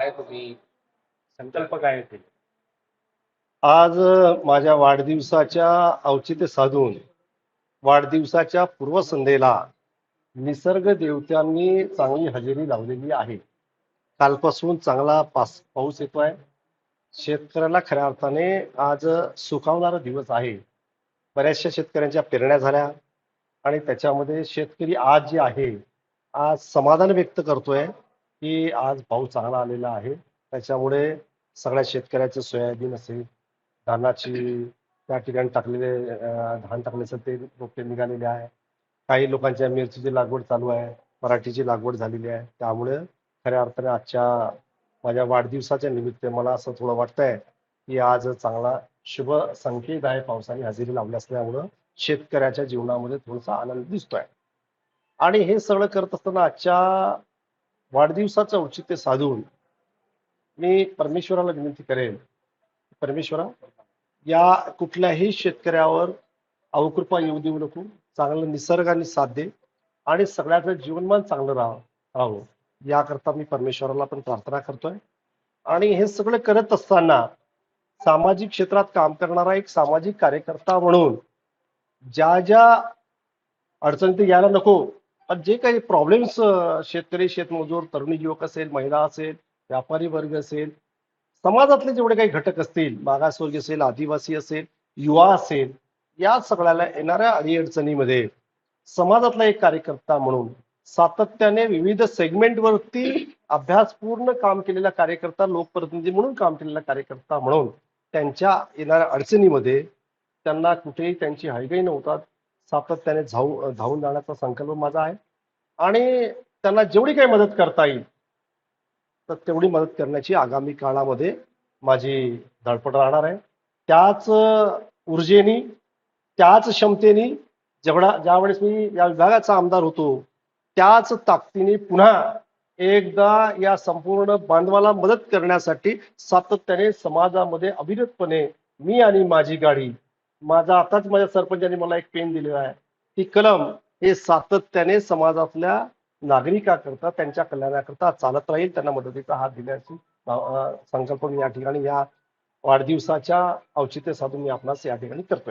काय तुम्ही संकल्प काय ते? आज माझ्या वाढदिवसाच्या औचित्य साधून वाढदिवसाच्या पूर्वसंध्येला निसर्ग देवत्यांनी चांगली हजेरी लावलेली आहे. कालपासून चांगला पास पाऊस येतोय. शेतकऱ्याला खऱ्या अर्थाने आज सुखावणारा दिवस आहे. बऱ्याचशा शेतकऱ्यांच्या पेरण्या झाल्या आणि त्याच्यामध्ये शेतकरी आज जे आहे आज समाधान व्यक्त करतोय. की आज पाऊस चांगला आलेला आहे. त्याच्यामुळे सगळ्या शेतकऱ्याचं सोयाबीन असेल धानाची त्या ठिकाणी टाकलेले धान टाकल्याचं ते रोपटे निघालेले आहे. काही लोकांच्या मिरचीची लागवड चालू आहे पराठीची लागवड झालेली आहे. त्यामुळे खऱ्या अर्थाने आजच्या माझ्या वाढदिवसाच्या निमित्त मला असं थोडं वाटतंय की आज चांगला शुभ संकेत आहे. पावसाने हजेरी लावली असल्यामुळं शेतकऱ्याच्या जीवनामध्ये थोडासा आनंद दिसतोय. आणि हे सगळं करत असताना आजच्या वाढदिवसाचं औचित्य साधून मी परमेश्वराला विनंती करेन. परमेश्वरा या कुठल्याही शेतकऱ्यावर अवकृपा येऊ देऊ नको. चांगलं निसर्गाने साथ दे आणि सगळ्याचं जीवनमान चांगलं राहा राहावं याकरता मी परमेश्वराला पण प्रार्थना करतोय. आणि हे सगळं करत असताना सामाजिक क्षेत्रात काम करणारा एक सामाजिक कार्यकर्ता म्हणून ज्या ज्या अडचणी यायला नको पण जे काही प्रॉब्लेम्स शेतकरी शेतमजूर तरुणी युवक असेल महिला असेल व्यापारी वर्ग असेल समाजातले जेवढे काही घटक असतील मागासवर्गीय असेल आदिवासी असेल युवा असेल या सगळ्याला येणाऱ्या अडीअडचणीमध्ये समाजातला एक कार्यकर्ता म्हणून सातत्याने विविध सेगमेंटवरती अभ्यासपूर्ण काम केलेला कार्यकर्ता लोकप्रतिनिधी म्हणून काम केलेला कार्यकर्ता म्हणून त्यांच्या येणाऱ्या अडचणीमध्ये त्यांना कुठेही त्यांची हायगाई नव्हतात. सातत्याने धावू धावून जाण्याचा संकल्प माझा आहे. आणि त्यांना जेवढी काही मदत करता येईल तर तेवढी मदत करण्याची आगामी काळामध्ये माझी धडपड राहणार आहे. त्याच ऊर्जेनी त्याच क्षमतेने जेवढा ज्यावेळेस मी या विभागाचा आमदार होतो त्याच ताकदीने पुन्हा एकदा या संपूर्ण बांधवाला मदत करण्यासाठी सातत्याने समाजामध्ये अविरतपणे मी आणि माझी गाडी माझा आताच माझ्या सरपंचांनी मला एक पेन दिलेला आहे. ती कलम हे सातत्याने समाजातल्या नागरिकाकरता त्यांच्या कल्याणाकरता चालत राहील. त्यांना मदतीचा हात दिल्याची संकल्प मी या ठिकाणी या वाढदिवसाच्या औचित्य साधून मी आपणास या ठिकाणी करतोय.